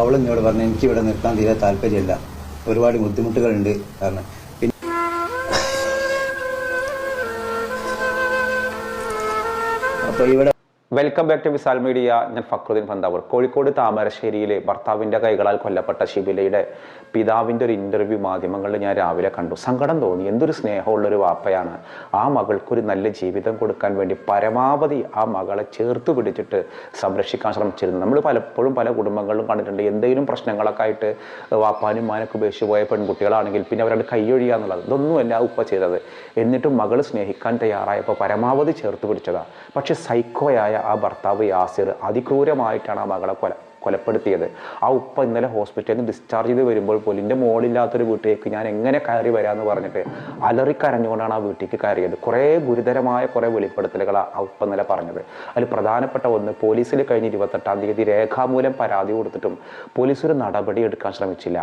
അപ്പോൾ അവൾ എന്നോട് പറഞ്ഞു എനിക്ക് ഇവിടെ നിർത്താൻ തീരെ താല്പര്യമില്ല. ഒരുപാട് ബുദ്ധിമുട്ടുകളുണ്ട് കാരണം അപ്പോൾ ഇവിടെ welcome back to Visal media ഞാൻ ഫക്രുദ്ദീൻ പന്താവൂർ. കോഴിക്കോട് താമരശ്ശേരിയിലെ ഭർത്താവിന്റെ കൈകളാൽ കൊല്ലപ്പെട്ട ഷിബിലയുടെ പിതാവിന്റെ ഒരു ഇന്റർവ്യൂ മാധ്യമങ്ങളിൽ ഞാൻ രാവിലെ കണ്ടു. സങ്കടം തോന്നി. എന്തൊരു സ്നേഹമുള്ളൊരു വാപ്പയാണ്. ആ മകൾക്കൊരു നല്ല ജീവിതം കൊടുക്കാൻ വേണ്ടി പരമാവധി ആ മകളെ ചേർത്ത് പിടിച്ചിട്ട് സംരക്ഷിക്കാൻ ശ്രമിച്ചിരുന്നു. നമ്മൾ പലപ്പോഴും പല കുടുംബങ്ങളിലും കണ്ടിട്ടുണ്ട് എന്തെങ്കിലും പ്രശ്നങ്ങളൊക്കെ ആയിട്ട് വാപ്പാനും മാനൊക്കെ ഉപേക്ഷിച്ച് പോയ പെൺകുട്ടികളാണെങ്കിൽ പിന്നെ അവരുടെ കൈയൊഴിയുക എന്നുള്ളത്. ഇതൊന്നുമല്ല ഉപ്പ ചെയ്തത്. എന്നിട്ടും മകൾ സ്നേഹിക്കാൻ തയ്യാറായപ്പോൾ പരമാവധി ചേർത്ത് പിടിച്ചതാണ് പക്ഷേ സൈക്കോയായ ആ ഭർത്താവ് യാസിർ അതിക്രൂരമായിട്ടാണ് ആ മകളെ കൊല കൊലപ്പെടുത്തിയത്. ആ ഉപ്പ ഇന്നലെ ഹോസ്പിറ്റലിൽ നിന്ന് ഡിസ്ചാർജ് ചെയ്ത് വരുമ്പോൾ പോലും എന്റെ മോളില്ലാത്തൊരു വീട്ടിലേക്ക് ഞാൻ എങ്ങനെ കയറി വരാമെന്ന് പറഞ്ഞിട്ട് അലറിക്കരഞ്ഞുകൊണ്ടാണ് ആ വീട്ടിലേക്ക് കയറിയത്. കുറേ ഗുരുതരമായ കുറേ വെളിപ്പെടുത്തലുകളാണ് ആ ഉപ്പ ഇന്നലെ പറഞ്ഞത്. അതിൽ പ്രധാനപ്പെട്ട ഒന്ന് പോലീസിൽ കഴിഞ്ഞ് ഇരുപത്തെട്ടാം തീയതി രേഖാമൂലം പരാതി കൊടുത്തിട്ടും പോലീസ് ഒരു നടപടി എടുക്കാൻ ശ്രമിച്ചില്ല.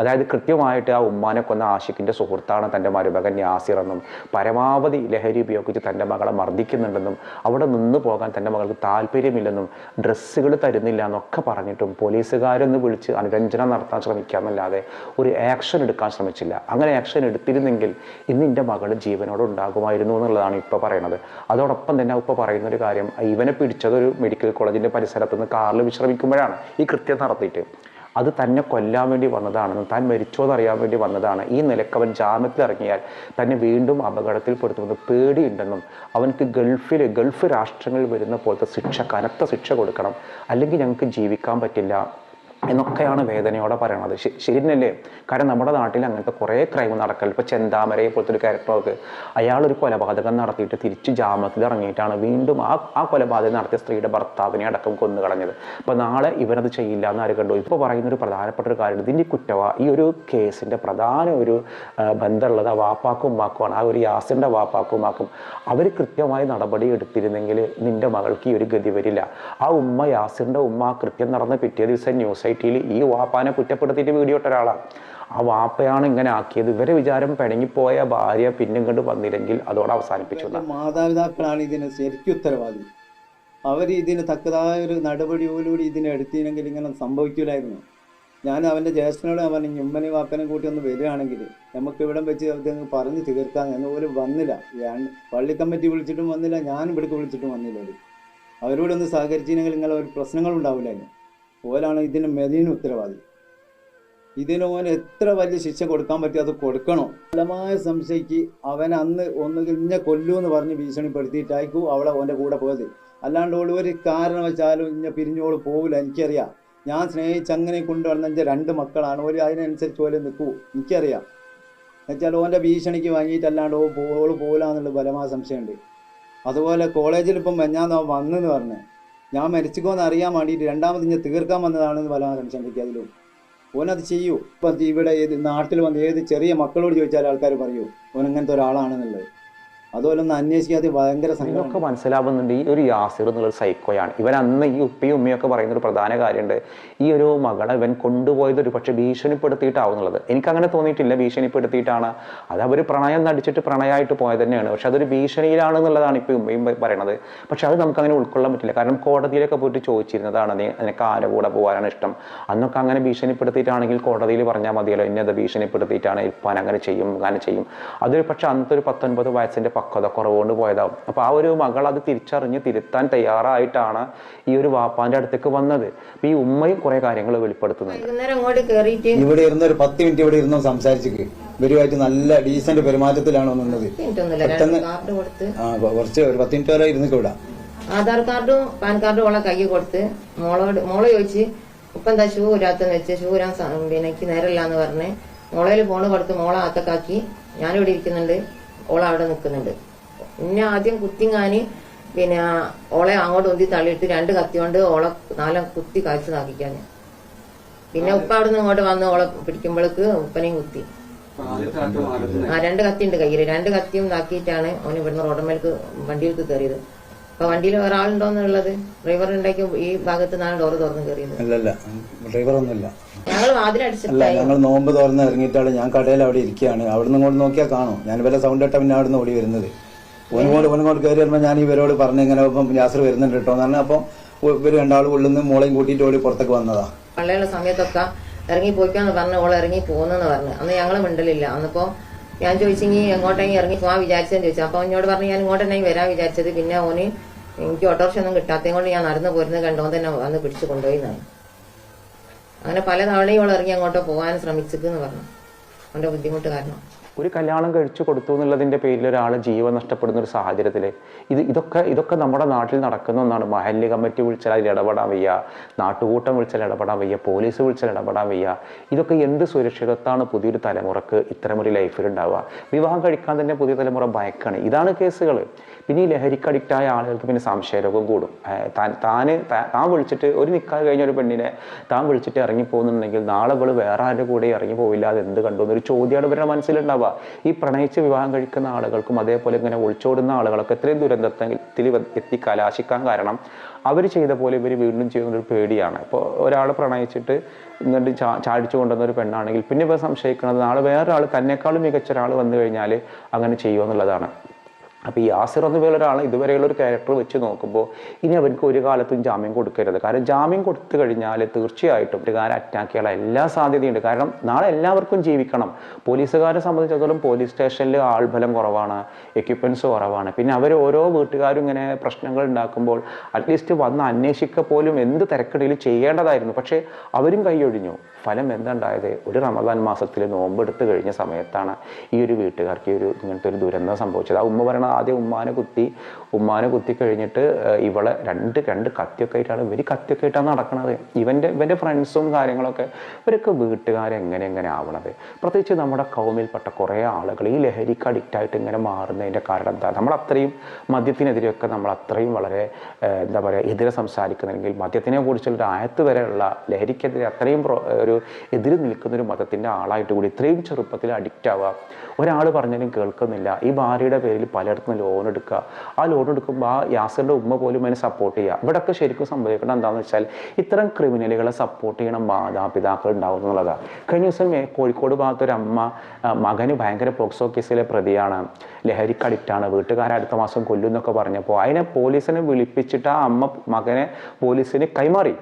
അതായത് കൃത്യമായിട്ട് ആ ഉമ്മാനെ കൊന്ന ആഷിഖിന്റെ സുഹൃത്താണ് തന്റെ മരുമകൻ യാസിർ എന്നും പരമാവധി ലഹരി ഉപയോഗിച്ച് തന്റെ മകളെ മർദ്ദിക്കുന്നുണ്ടെന്നും അവിടെ നിന്ന് പോകാൻ തന്റെ മകൾക്ക് താല്പര്യമില്ലെന്നും ഡ്രസ്സുകൾ തരുന്നില്ല എന്നൊക്കെ പറഞ്ഞിട്ടും പോലീസുകാരൊന്ന് വിളിച്ച് അനുരഞ്ജനം നടത്താൻ ശ്രമിക്കാമെന്നല്ലാതെ ഒരു ആക്ഷൻ എടുക്കാൻ ശ്രമിച്ചില്ല. അങ്ങനെ ആക്ഷൻ എടുത്തിരുന്നെങ്കിൽ ഇന്ന് എന്റെ മകൾ ജീവനോട് ഉണ്ടാകുമായിരുന്നു എന്നുള്ളതാണ് ഇപ്പോൾ പറയുന്നത് അതോടൊപ്പം തന്നെ ഇപ്പോൾ പറയുന്ന ഒരു കാര്യം ഇവനെ പിടിച്ചത് ഒരു മെഡിക്കൽ കോളേജിന്റെ പരിസരത്ത് നിന്ന് കാറിൽ വിശ്രമിക്കുമ്പോഴാണ് ഈ കൃത്യം നടത്തിയിട്ട് അത് തന്നെ കൊല്ലാൻ വേണ്ടി വന്നതാണെന്നും താൻ മരിച്ചോ എന്നറിയാൻ വേണ്ടി വന്നതാണ്. ഈ നിലയ്ക്ക് അവൻ ജാമ്യത്തിൽ ഇറങ്ങിയാൽ തന്നെ വീണ്ടും അപകടത്തിൽപ്പെടുത്തുമെന്ന് പേടിയുണ്ടെന്നും അവനക്ക് ഗൾഫിൽ ഗൾഫ് രാഷ്ട്രങ്ങളിൽ വരുന്ന പോലത്തെ ശിക്ഷ കനത്ത ശിക്ഷ കൊടുക്കണം. അല്ലെങ്കിൽ ഞങ്ങൾക്ക് ജീവിക്കാൻ പറ്റില്ല. എന്നൊക്കെയാണ് വേദനയോടെ പറയണത്. ശരിയല്ലേ ശരി കാരണം നമ്മുടെ നാട്ടിൽ അങ്ങനത്തെ കുറേ ക്രൈം നടക്കൽ ഇപ്പോൾ ചെന്താമരയെ പോലത്തെ ഒരു അയാൾ ഒരു കൊലപാതകം നടത്തിയിട്ട് തിരിച്ച് ജാമത്തിൽ ഇറങ്ങിയിട്ടാണ് വീണ്ടും ആ ആ കൊലപാതകം നടത്തിയ സ്ത്രീയുടെ ഭർത്താവിനെ അടക്കം കൊന്നു കളഞ്ഞത് അപ്പോൾ നാളെ ഇവനത് ചെയ്യില്ല എന്ന് ആര് കണ്ടു? ഇപ്പോൾ പറയുന്ന ഒരു പ്രധാനപ്പെട്ട ഒരു കാര്യം ഇതിന്റെ കുറ്റവ ഈ ഒരു കേസിന്റെ പ്രധാന ഒരു ബന്ധമുള്ളത് ആ വാപ്പാക്കും ഉമ്മാക്കുമാണ്. ആ ഒരു യാസിന്റെ വാപ്പാക്കും ഉമ്മാക്കും. അവർ കൃത്യമായി നടപടി എടുത്തിരുന്നെങ്കിൽ നിന്റെ മകൾക്ക് ഈ ഒരു ഗതി വരില്ല. ആ ഉമ്മ യാസിന്റെ ഉമ്മ കൃത്യം നടന്ന പിറ്റേ ദിവസം ന്യൂസ് ഐറ്റിയിൽ ഈ വാപ്പാനെ കുറ്റപ്പെടുത്തിയിട്ട് വീഡിയോ ഇട്ട ഒരാളാണ്. ആ വാപ്പയാണ് ഇങ്ങനെ ആക്കിയത്. ഇവരെ വിചാരം പിണങ്ങിപ്പോയ ഭാര്യ പിന്നെ കണ്ട് വന്നില്ലെങ്കിൽ അതോടെ അവസാനിപ്പിച്ചു. മാതാപിതാക്കളാണ് ഇതിന് ശരിക്കും ഉത്തരവാദി. അവർ ഇതിന് തക്കതായ ഒരു നടപടിയോടുകൂടി ഇതിനെ എടുത്തിനെങ്കിൽ ഇങ്ങനെ സംഭവിക്കില്ലായിരുന്നു ഞാൻ അവന്റെ ജ്യേഷ്ഠനോട് അവൻ ഉമ്മനെ വാപ്പനെ കൂട്ടി ഒന്ന് വരികയാണെങ്കിൽ നമുക്ക് ഇവിടം വെച്ച് ഇത് പറഞ്ഞ് തീർക്കാം. എന്നൊരു വന്നില്ല. പള്ളി കമ്മിറ്റി വിളിച്ചിട്ടും വന്നില്ല. ഞാൻ ഇവിടേക്ക് വിളിച്ചിട്ടും വന്നില്ല. അവർ അവരോടൊന്ന് സഹകരിച്ചില്ലെങ്കിൽ നിങ്ങൾ ഒരു പ്രശ്നങ്ങളുണ്ടാവില്ല ഓലാണ് ഇതിന് മെതിന് ഉത്തരവാദി. ഇതിന് ഓൻ എത്ര വലിയ ശിക്ഷ കൊടുക്കാൻ പറ്റും അത് കൊടുക്കണോ? ഫലമായ സംശയിക്ക് അവൻ അന്ന് ഒന്നുകിൽ ഇന്നെ കൊല്ലൂ എന്ന് പറഞ്ഞ് ഭീഷണിപ്പെടുത്തിയിട്ടായിരിക്കും അവളെ ഓന്റെ കൂടെ പോയത്. അല്ലാണ്ട് ഓൾ ഒരു കാരണം വെച്ചാലും ഇന്നെ പിരിഞ്ഞോൾ പോകില്ല എനിക്കറിയാം. ഞാൻ സ്നേഹിച്ച് അങ്ങനെ കൊണ്ടുവന്ന രണ്ട് മക്കളാണ്. ഒരു അതിനനുസരിച്ച് പോലെ നിൽക്കൂ എനിക്കറിയാം. എന്നുവെച്ചാൽ ഓന്റെ ഭീഷണിക്ക് വാങ്ങിയിട്ടല്ലാണ്ട് ഓ പോ- ഓൾ പോകില്ല എന്നുള്ള ഫലമായ സംശയമുണ്ട്. അതുപോലെ കോളേജിൽ ഇപ്പം ഞാൻ വന്നെന്ന് പറഞ്ഞ്. ഞാൻ മരിച്ചുക്കോന്ന് അറിയാൻ വേണ്ടിയിട്ട് രണ്ടാമത് ഞാൻ തീർക്കാൻ വന്നതാണെന്ന് പറയാൻ ശ്രമിക്കുക അതിലും. ഓനത് ചെയ്യൂ. ഇപ്പം ഇവിടെ ഏത് നാട്ടിൽ വന്ന് ഏത് ചെറിയ മക്കളോട് ചോദിച്ചാൽ ആൾക്കാർ പറയൂ. ഓൻ അങ്ങനത്തെ ഒരാളാണെന്നുള്ളത്. അതുപോലെ ഒന്ന് അന്വേഷിക്കാതെ ഭയങ്കര സംഘമൊക്കെ മനസ്സിലാവുന്നുണ്ട് ഈ ഒരു യാസിർ എന്നുള്ള സൈക്കോയാണ്. ഇവൻ അന്ന് ഈ ഉപ്പയും ഉമ്മയൊക്കെ പറയുന്ന ഒരു പ്രധാന കാര്യമുണ്ട്. ഈ ഒരു മകളെ ഇവൻ കൊണ്ടുപോയത് ഒരു പക്ഷേ ഭീഷണിപ്പെടുത്തിയിട്ടാവുന്നുള്ളത് എനിക്ക് അങ്ങനെ തോന്നിയിട്ടില്ല ഭീഷണിപ്പെടുത്തിയിട്ടാണ്. അത് അവർ പ്രണയം നടിച്ചിട്ട് പ്രണയമായിട്ട് പോയത് തന്നെയാണ്. പക്ഷെ അതൊരു ഭീഷണിയിലാണ് എന്നുള്ളതാണ് ഇപ്പോൾ ഉമ്മയും പറയണത്. പക്ഷെ അത് നമുക്ക് അങ്ങനെ ഉൾക്കൊള്ളാൻ പറ്റില്ല. കാരണം കോടതിയിലൊക്കെ പോയിട്ട് ചോദിച്ചിരുന്നതാണ് നീ നിനക്ക് ആരെ കൂടെ പോകാനാണ് ഇഷ്ടം? അന്നൊക്കെ അങ്ങനെ ഭീഷണിപ്പെടുത്തിയിട്ടാണെങ്കിൽ കോടതിയിൽ പറഞ്ഞാൽ മതിയല്ലോ ഇന്നത് ഭീഷണിപ്പെടുത്തിയിട്ടാണ്? ഇപ്പം അങ്ങനെ ചെയ്യും അങ്ങനെ ചെയ്യും. അതൊരു പക്ഷെ അന്നത്തെ ഒരു പത്തൊൻപത് വയസ്സിന്റെ പക്വത കുറവുകൊണ്ട് പോയതാവും. അപ്പോൾ ആ ഒരു മകൾ അത് തിരിച്ചറിഞ്ഞ് തിരുത്താൻ തയ്യാറായിട്ടാണ് ഈ ഒരു വാപ്പാന്റെ അടുത്തേക്ക് വന്നത്. അപ്പം ഈ ഉമ്മയും കുറെ കാര്യങ്ങൾ വെളിപ്പെടുത്തുന്നുണ്ട്. കേറിയിട്ട് ഇവിടെ ഇരുന്ന് ഒരു പത്ത് മിനിറ്റ് ഇവിടെ ഇരുന്ന് സംസാരിച്ചിക്ക് ഇവരുമായിട്ട് നല്ല ഡീസന്റ് പെരുമാറ്റത്തിലാണ് നിന്നത് പെട്ടെന്ന് കുറച്ച് ഒരു പത്ത് മിനിറ്റ് വരെ ഇരുന്ന് കൂടാ ആധാർ കാർഡും പാൻ കാർഡും ഉള്ള കൈ കൊടുത്ത് മോളോട് മോൾ ചോദിച്ച് ഇപ്പൊ എന്താ ഷൂ ഇരാത്തെന്ന് വെച്ച്? ഷൂ ഇരാൻ പിന്നെ എനിക്ക് നേരമില്ല എന്ന് പറഞ്ഞ് മോളയിൽ ഫോണ് കൊടുത്ത് മോളെ ആത്തക്കാക്കി. ഞാനിവിടെ ഇരിക്കുന്നുണ്ട്. ഓളെ അവിടെ നിൽക്കുന്നുണ്ട്. പിന്നെ ആദ്യം കുത്തിങ്ങാന് പിന്നെ ഓളെ അങ്ങോട്ട് ഒന്തി തള്ളിയിട്ട് രണ്ട് കത്തി കൊണ്ട് ഓളെ നാലം കുത്തി കാഴ്ച നാക്കിക്കാൻ പിന്നെ ഉപ്പ അവിടെ നിന്ന് ഇങ്ങോട്ട് വന്ന് ഓളെ പിടിക്കുമ്പോഴേക്ക് ഉപ്പനെയും കുത്തി. ആ രണ്ട് കത്തി ഉണ്ട് കയ്യിൽ. രണ്ട് കത്തിയും നാക്കിയിട്ടാണ് അവൻ ഇവിടുന്ന് റോഡമ്മേൽക്ക് വണ്ടിയിലേക്ക് കയറിയത്. അപ്പൊ വണ്ടിയിൽ ഒരാളുണ്ടോന്നുള്ളത്? ഡ്രൈവർ ഉണ്ടാക്കി ഈ ഭാഗത്ത് നിന്നാണ് ഡോറ് തുറന്ന് കയറിയത്. അല്ലല്ല ഡ്രൈവറൊന്നുമില്ല ഞങ്ങൾ അല്ല വാതിലടിച്ചിട്ടായി ഞങ്ങൾ നോമ്പ് തുറന്ന് ഇറങ്ങിയിട്ടാണ് ഞാൻ കടയിൽ അവിടെ ഇരിക്കുകയാണ്. അവിടുന്ന് ഇങ്ങോട്ട് നോക്കിയാൽ കാണും. ഞാൻ വല്ല സൗണ്ട് ഇട്ടാ പിന്നെ അവിടുന്ന് ഓടി വരുന്നത്. ഒന്നുകൊണ്ട് ഒന്നുകൊണ്ട് കയറി വരുമ്പോൾ ഞാൻ ഇവരോട് പറഞ്ഞു ഇങ്ങനെ ഇപ്പം യാസർ വരുന്നുണ്ട് കേട്ടോ എന്ന് പറഞ്ഞാൽ അപ്പം ഇവർ രണ്ടാളും ഉള്ളിൽ നിന്ന് മോളെയും കൂട്ടിയിട്ട് ഓടി പുറത്തേക്ക് വന്നതാ. പള്ളിയുള്ള സമയത്തൊക്കെ ഇറങ്ങി പോയിക്കാന്ന് പറഞ്ഞ് ഓൾ ഇറങ്ങി പോകുന്നെന്ന് പറഞ്ഞു. അന്ന് ഞങ്ങൾ മിണ്ടലില്ല. അന്നിപ്പോ ഞാൻ ചോദിച്ചെങ്കിൽ എങ്ങോട്ടെങ്കിൽ ഇറങ്ങി പോവാൻ വിചാരിച്ചെന്ന് ചോദിച്ചു. അപ്പൊ എന്നോട് പറഞ്ഞു ഞാൻ ഇങ്ങോട്ടെന്നെ വരാൻ വിചാരിച്ചത്. പിന്നെ ഓന് എനിക്ക് ഓട്ടോറിക്ഷ ഒന്നും കിട്ടാത്തത് കൊണ്ട് ഞാൻ നടന്നു പോരുന്നത് കണ്ടോ തന്നെ വന്ന് പിടിച്ചു കൊണ്ടുപോയി എന്നാണ്. അങ്ങനെ പല തവണയും ഇറങ്ങി അങ്ങോട്ട് പോകാൻ ശ്രമിച്ചെന്ന് പറഞ്ഞു. അവന്റെ ബുദ്ധിമുട്ട് കാരണം. ഒരു കല്യാണം കഴിച്ചു കൊടുത്തു എന്നുള്ളതിന്റെ പേരിൽ ഒരാൾ ജീവൻ നഷ്ടപ്പെടുന്ന ഒരു സാഹചര്യത്തിൽ ഇത് ഇതൊക്കെ ഇതൊക്കെ നമ്മുടെ നാട്ടിൽ നടക്കുന്ന ഒന്നാണ്. മഹല്ല് കമ്മിറ്റി വിളിച്ചാൽ അതിൽ ഇടപെടാൻ വയ്യ. നാട്ടുകൂട്ടം വിളിച്ചാൽ ഇടപെടാൻ വയ്യ. പോലീസ് വിളിച്ചാൽ ഇടപെടാൻ വയ്യ. ഇതൊക്കെ എന്ത് സുരക്ഷിതത്വമാണ് പുതിയൊരു തലമുറയ്ക്ക് ഇത്തരമൊരു ലൈഫിൽ ഉണ്ടാവുക? വിവാഹം കഴിക്കാൻ തന്നെ പുതിയ തലമുറ ഭയക്കാണ്. ഇതാണ് കേസുകൾ പിന്നെ ഈ ലഹരിക്ക് അഡിക്റ്റായ ആളുകൾക്ക് പിന്നെ സംശയരോഗം കൂടും. താൻ താന് താൻ വിളിച്ചിട്ട് ഒരു നിൽക്കാതെ കഴിഞ്ഞ ഒരു പെണ്ണിനെ താൻ വിളിച്ചിട്ട് ഇറങ്ങി പോകുന്നുണ്ടെങ്കിൽ നാളെ ഇവൾ വേറെ ആരുടെ കൂടെ ഇറങ്ങി പോവില്ല അത് എന്ത് കണ്ടു എന്നൊരു ചോദ്യമാണ് ഇവരുടെ മനസ്സിലുണ്ടാവുക. ഈ പ്രണയിച്ച് വിവാഹം കഴിക്കുന്ന ആളുകൾക്കും അതേപോലെ ഇങ്ങനെ ഒളിച്ചോടുന്ന ആളുകളൊക്കെ ഇത്രയും ദുരന്തത്തിൽ എത്തി കലാശിക്കാൻ കാരണം അവർ ചെയ്ത പോലെ ഇവർ വീണ്ടും ചെയ്യുന്ന ഒരു പേടിയാണ്. ഇപ്പോൾ ഒരാൾ പ്രണയിച്ചിട്ട് എന്നിട്ട് ചാ ചാടിച്ചു കൊണ്ടുവന്ന ഒരു പെണ്ണാണെങ്കിൽ പിന്നെ ഇവർ സംശയിക്കുന്നത് നാളെ വേറൊരാൾ തന്നെക്കാളും മികച്ച ഒരാൾ വന്നു കഴിഞ്ഞാൽ അങ്ങനെ ചെയ്യുമോ എന്നുള്ളതാണ് അപ്പോൾ ഈ യാസിർ എന്ന് പേരുള്ള ഒരാൾ ഇതുവരെയുള്ള ഒരു ക്യാരക്ടർ വെച്ച് നോക്കുമ്പോൾ ഇനി അവർക്ക് ഒരു കാലത്തും ജാമ്യം കൊടുക്കരുത്. കാരണം ജാമ്യം കൊടുത്തു കഴിഞ്ഞാൽ തീർച്ചയായിട്ടും കുറ്റക്കാരെ അറ്റാക്ക് ചെയ്യാനുള്ള എല്ലാ സാധ്യതയുണ്ട്. കാരണം നാളെ എല്ലാവർക്കും ജീവിക്കണം. പോലീസുകാരെ സംബന്ധിച്ചിടത്തോളം പോലീസ് സ്റ്റേഷനിൽ ആൾബലം കുറവാണ് എക്യുപ്മെന്റ്സ് കുറവാണ്. പിന്നെ അവർ ഓരോ വീട്ടുകാരും ഇങ്ങനെ പ്രശ്നങ്ങൾ ഉണ്ടാക്കുമ്പോൾ അറ്റ്ലീസ്റ്റ് വന്ന് അന്വേഷിക്കുക പോലും എന്ത് തിരക്കിടയിൽ ചെയ്യേണ്ടതായിരുന്നു. പക്ഷേ അവരും കൈയൊഴിഞ്ഞു ഫലം എന്തുണ്ടായത്? ഒരു റമദാൻ മാസത്തിൽ എടുത്തു കഴിഞ്ഞ സമയത്താണ് ഈ ഒരു വീട്ടുകാർക്ക് ഒരു ഇങ്ങനത്തെ ഒരു ദുരന്തം സംഭവിച്ചത്. ആ ഉമ്മ പറയണ ആദ്യം ഉമ്മാനെ കുത്തി ഉമ്മാനെ കുത്തി കഴിഞ്ഞിട്ട് ഇവളെ രണ്ട് രണ്ട് കത്തിയൊക്കെ ആയിട്ടാണ് ഇവർ കത്തിയൊക്കെ ആയിട്ടാണ് നടക്കുന്നത് ഇവന്റെ ഇവന്റെ ഫ്രണ്ട്സും കാര്യങ്ങളൊക്കെ ഇവരൊക്കെ വീട്ടുകാരെ എങ്ങനെ എങ്ങനെ ആവണത്? പ്രത്യേകിച്ച് നമ്മുടെ കൗമിൽപ്പെട്ട കുറേ ആളുകൾ ഈ ലഹരിക്ക് അഡിക്റ്റ് ആയിട്ട് ഇങ്ങനെ മാറുന്നതിന്റെ കാരണം എന്താ? നമ്മൾ അത്രയും മദ്യത്തിനെതിരെയൊക്കെ നമ്മൾ അത്രയും വളരെ എന്താ പറയുക എതിരെ സംസാരിക്കുന്നെങ്കിൽ മദ്യത്തിനെ കുറിച്ചുള്ള ആയത്ത് വരെയുള്ള ലഹരിക്കെതിരെ അത്രയും ഒരു എതിര് നിൽക്കുന്ന ഒരു മതത്തിന്റെ ആളായിട്ട് കൂടി ഇത്രയും ചെറുപ്പത്തിൽ അഡിക്റ്റ് ആവുക. ഒരാൾ പറഞ്ഞാലും കേൾക്കുന്നില്ല. ഈ ഭാര്യയുടെ പേരിൽ പലയിടത്തും ലോൺ എടുക്കുക. ആ ലോൺ എടുക്കുമ്പോൾ ആ യാസറിന്റെ ഉമ്മ പോലും അതിനെ സപ്പോർട്ട് ചെയ്യുക. ഇവിടെയൊക്കെ ശരിക്കും സംഭവിക്കണം എന്താണെന്ന് വെച്ചാൽ ഇത്തരം ക്രിമിനലുകളെ സപ്പോർട്ട് ചെയ്യണം മാതാപിതാക്കൾ ഉണ്ടാവും എന്നുള്ളതാണ് കഴിഞ്ഞ ദിവസം കോഴിക്കോട് ഭാഗത്തൊരു അമ്മ മകന് ഭയങ്കര പോക്സോ കേസിലെ പ്രതിയാണ്. ലഹരിക്ക് അഡിക്റ്റാണ് വീട്ടുകാരെ അടുത്ത മാസം കൊല്ലുന്നൊക്കെ പറഞ്ഞപ്പോൾ അതിനെ പോലീസിനെ വിളിപ്പിച്ചിട്ട് ആ അമ്മ മകനെ പോലീസിന് കൈമാറി.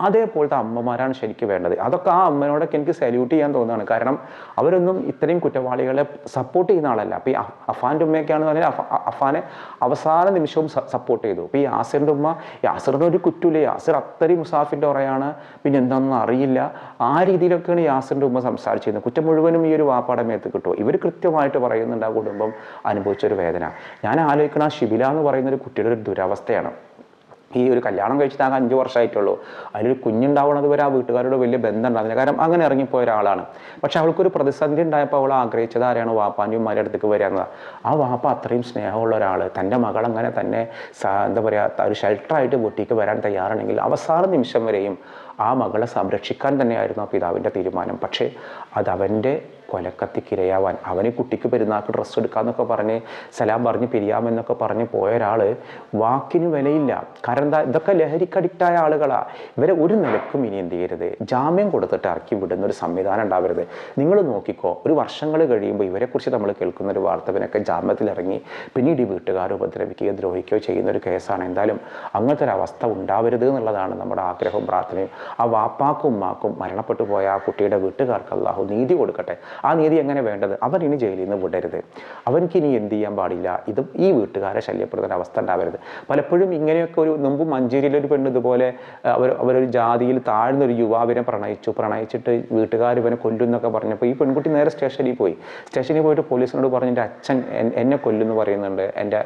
അതേപോലത്തെ അമ്മമാരാണ് ശരിക്കും വേണ്ടത്. അതൊക്കെ ആ അമ്മനോടൊക്കെ എനിക്ക് സല്യൂട്ട് ചെയ്യാൻ തോന്നുകയാണ്. കാരണം അവരൊന്നും ഇത്രയും കുറ്റവാളികളെ സപ്പോർട്ട് ചെയ്യുന്ന ആളല്ല. അപ്പോൾ ഈ അഫ്- അഫാന്റെ ഉമ്മയൊക്കെയാണെന്ന് പറഞ്ഞാൽ അഫ അഫാനെ അവസാന നിമിഷവും സപ്പോർട്ട് ചെയ്തു. അപ്പോൾ ഈ യാസിറിന്റെ ഉമ്മ യാസിറിന് ഒരു കുറ്റമില്ല യാസിർ അത്രയും മുസാഫിന്റെ ഉറയാണ് പിന്നെ എന്താണെന്ന് അറിയില്ല. ആ രീതിയിലൊക്കെയാണ് യാസിറിന്റെ ഉമ്മ സംസാരിച്ചിരുന്നത്. കുറ്റം മുഴുവനും ഈ ഒരു വാപ്പാടെ മേത്ത് കിട്ടുമോ ഇവർ കൃത്യമായിട്ട് പറയുന്നുണ്ട് ആ കുടുംബം അനുഭവിച്ചൊരു വേദന. ഞാൻ ആലോചിക്കണ ആ ശിബില എന്ന് പറയുന്ന ഒരു കുട്ടിയുടെ ഒരു ദുരവസ്ഥയാണ്. ഈ ഒരു കല്യാണം കഴിച്ചിട്ട് ആകെ അഞ്ച് വർഷമായിട്ടുള്ളൂ. അതിലൊരു കുഞ്ഞുണ്ടാവണത് വരെ ആ വീട്ടുകാരോട് വലിയ ബന്ധം കാരണം അങ്ങനെ ഇറങ്ങിപ്പോയ ഒരാളാണ്. പക്ഷെ അവൾക്കൊരു പ്രതിസന്ധി ഉണ്ടായപ്പോൾ അവൾ ആഗ്രഹിച്ചത് ആരെയാണ് വാപ്പാന്റെ ഉമ്മാരുടെ അടുത്തേക്ക് എന്നത്. ആ വാപ്പ അത്രയും സ്നേഹമുള്ള ഒരാൾ തന്റെ മകൾ അങ്ങനെ തന്നെ എന്താ പറയുക ഒരു ഷെൽട്ടറായിട്ട് വീട്ടിലേക്ക് വരാൻ തയ്യാറാണെങ്കിൽ അവസാന നിമിഷം വരെയും ആ മകളെ സംരക്ഷിക്കാൻ തന്നെയായിരുന്നു ആ പിതാവിന്റെ തീരുമാനം. പക്ഷേ അത് അവന്റെ കൊലക്കത്തിക്കിരയാവാൻ അവന് കുട്ടിക്ക് പെരുന്നാൾക്ക് ഡ്രസ്സ് എടുക്കാമെന്നൊക്കെ പറഞ്ഞ് സലാം പറഞ്ഞ് പിരിയാമെന്നൊക്കെ പറഞ്ഞ് പോയ ഒരാൾ വാക്കിന് വിലയില്ല. കാരണം എന്താ? ഇതൊക്കെ ലഹരിക്ക് അഡിക്റ്റായ ആളുകളാ. ഇവരെ ഒരു നിലക്കും ഇനി എന്ത് ചെയ്യരുത്? ജാമ്യം കൊടുത്തിട്ട് ഇറക്കി വിടുന്ന ഒരു സംവിധാനം ഉണ്ടാവരുത്. നിങ്ങൾ നോക്കിക്കോ ഒരു വർഷങ്ങൾ കഴിയുമ്പോൾ ഇവരെക്കുറിച്ച് നമ്മൾ കേൾക്കുന്ന ഒരു വാർത്ത ജാമ്യത്തിലിറങ്ങി പിന്നീട് ഈ വീട്ടുകാർ ഉപദ്രവിക്കുകയോ ദ്രോഹിക്കുകയോ ചെയ്യുന്ന ഒരു കേസാണ്. എന്തായാലും അങ്ങനത്തെ ഒരു അവസ്ഥ ഉണ്ടാവരുത് എന്നുള്ളതാണ് നമ്മുടെ ആഗ്രഹവും പ്രാർത്ഥനയും. ആ വാപ്പാക്കും ഉമ്മാക്കും മരണപ്പെട്ടു പോയ ആ കുട്ടിയുടെ വീട്ടുകാർക്ക് അള്ളാഹു നീതി കൊടുക്കട്ടെ. ആ നീതി എങ്ങനെ വേണ്ടത്? അവൻ ഇനി ജയിലിൽ നിന്ന് വിടരുത്. അവൻക്ക് ഇനി എന്ത് ചെയ്യാൻ പാടില്ല? ഇതും ഈ വീട്ടുകാരെ ശല്യപ്പെടുത്തുന്ന അവസ്ഥ ഉണ്ടാവരുത്. പലപ്പോഴും ഇങ്ങനെയൊക്കെ ഒരു മുമ്പ് മഞ്ചേരിയിലൊരു പെണ്ണ് ഇതുപോലെ അവർ അവരൊരു ജാതിയിൽ താഴ്ന്നൊരു യുവാവിനെ പ്രണയിച്ചു. പ്രണയിച്ചിട്ട് വീട്ടുകാർ ഇവനെ കൊല്ലുന്നൊക്കെ പറഞ്ഞപ്പോൾ ഈ പെൺകുട്ടി നേരെ സ്റ്റേഷനിൽ പോയി. സ്റ്റേഷനിൽ പോയിട്ട് പോലീസിനോട് പറഞ്ഞു എന്റെ അച്ഛൻ എന്നെ കൊല്ലുമെന്ന് പറയുന്നുണ്ട്. എന്റെ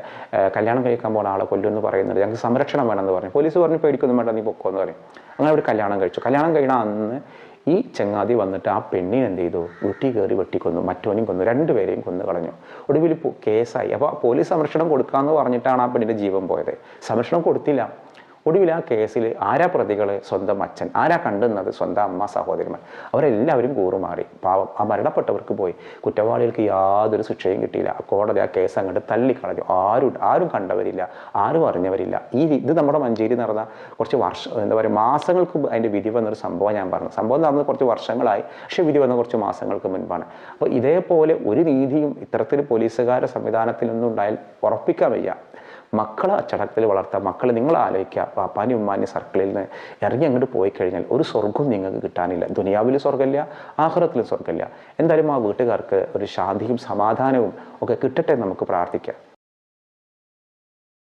കല്യാണം കഴിക്കാൻ പോണ ആളെ കൊല്ലുമെന്ന് പറയുന്നുണ്ട്. ഞങ്ങൾക്ക് സംരക്ഷണം വേണമെന്ന് പറഞ്ഞു. പോലീസ് പറഞ്ഞു പേടിക്കൊന്നും വേണ്ട നീ പൊക്കോ എന്ന് പറയും അങ്ങനെ അവർ കല്യാണം കഴിച്ചു. കല്യാണം കഴിയണ അന്ന് ഈ ചങ്ങാതി വന്നിട്ട് ആ പെണ്ണിനെ എന്ത് ചെയ്തു? വീട്ടിൽ കയറി വെട്ടിക്കൊന്നു. മറ്റോനെയും കൊന്നു. രണ്ടുപേരെയും കൊന്നു കളഞ്ഞു. ഒടുവിൽ കേസായി. അപ്പോൾ പോലീസ് സംരക്ഷണം കൊടുക്കാമെന്ന് പറഞ്ഞിട്ടാണ് ആ പെണ്ണിന്റെ ജീവൻ പോയത്. സംരക്ഷണം കൊടുത്തില്ല. ഒടുവിൽ ആ കേസിൽ ആരാ പ്രതികൾ സ്വന്തം അച്ഛൻ? ആരാ കണ്ടുന്നത് സ്വന്തം അമ്മ സഹോദരിമാർ? അവരെല്ലാവരും കൂറുമാറി. പാവം ആ മരണപ്പെട്ടവർക്ക് പോയി. കുറ്റവാളികൾക്ക് യാതൊരു ശിക്ഷയും കിട്ടിയില്ല. കോടതി ആ കേസ് അങ്ങോട്ട് തള്ളിക്കളഞ്ഞു. ആരും ആരും കണ്ടവരില്ല. ആരും അറിഞ്ഞവരില്ല. ഈ ഇത് നമ്മുടെ മഞ്ചേരി നടന്ന കുറച്ച് വർഷം എന്താ പറയുക മാസങ്ങൾക്ക് അതിന്റെ വിധി വന്നൊരു സംഭവം ഞാൻ പറഞ്ഞു. സംഭവം നടന്നത് കുറച്ച് വർഷങ്ങളായി. പക്ഷേ വിധി വന്ന കുറച്ച് മാസങ്ങൾക്ക് മുൻപാണ്. അപ്പോൾ ഇതേപോലെ ഒരു നീതിയും ഇത്തരത്തിൽ പോലീസുകാരുടെ സംവിധാനത്തിൽ നിന്നുണ്ടായാൽ ഉറപ്പിക്കാൻ വയ്യ. മക്കളെ അച്ചടക്കത്തിൽ വളർത്താൻ മക്കളെ നിങ്ങൾ ആലോചിക്കുക. പാപ്പാനി ഉമ്മാനി സർക്കിളിൽ നിന്ന് ഇറങ്ങി അങ്ങോട്ട് പോയി കഴിഞ്ഞാൽ ഒരു സ്വർഗവും നിങ്ങൾക്ക് കിട്ടാനില്ല. ദുനിയാവിൽ സ്വർഗമില്ല ആഹ്റത്തിലും സ്വർഗമില്ല. എന്തായാലും ആ വീട്ടുകാർക്ക് ഒരു ശാന്തിയും സമാധാനവും ഒക്കെ കിട്ടട്ടെ നമുക്ക് പ്രാർത്ഥിക്കാം.